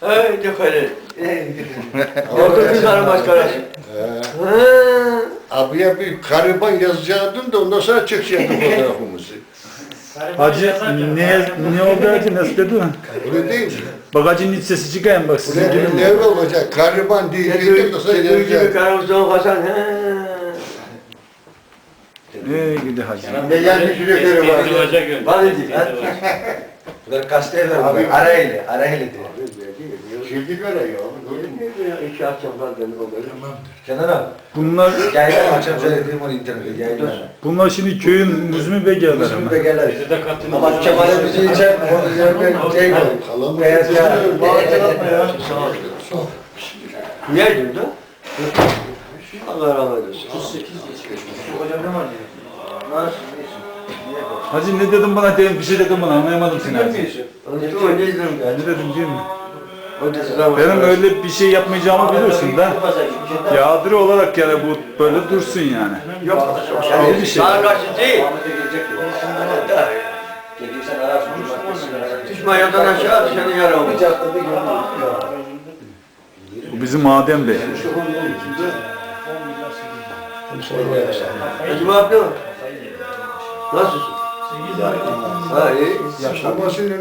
Hey yukarı. Orada bir tane başkanı. Abiye bir gariban yazacaktım da ondan sonra çekecektim fotoğrafımızı. Hacı ne, ne oldu hacı nasıl dedi mi? Öyle değil mi? Bagajın iç sesi çıkayım bak sizin Ulan ne olacak? Gariban diyecektim de sonra Sedur gibi yazacaktım. karamızdan Hasan. Ey gidi hacı. Ne gelmiş göre var. Bana değil. Bunlar kasteler abi. Arayla, arayla diyor. Şimdi göre ya. Öyle mi? İki akşam kaldım. Kenan abi. Bunlar Yayınlar akşam söylediğim onu internette yayınlar. bunlar şimdi köyün müzmi begeler Bizim ama. de gelir. Ama Kemal'e bizi içer, onun yerine şey koy. Kalan Beyaz ya. Niye diyordu? Allah rahmet eylesin. Hacı ne dedim bana dedim bir şey dedim bana anlayamadım seni hacı. Ne dedim ben? Ne dedim değil mi? Benim öyle bir şey yapmayacağımı biliyorsun da. Yağdırı olarak yani bu böyle dursun yani. Yok. Yani bir şey. Sana karşı değil. Düşman yandan aşağı dışarı yara. Bu bizim Adem Bey. Acaba yapıyor mu? Nasılsın? Ha iyi. Yaşamasıyla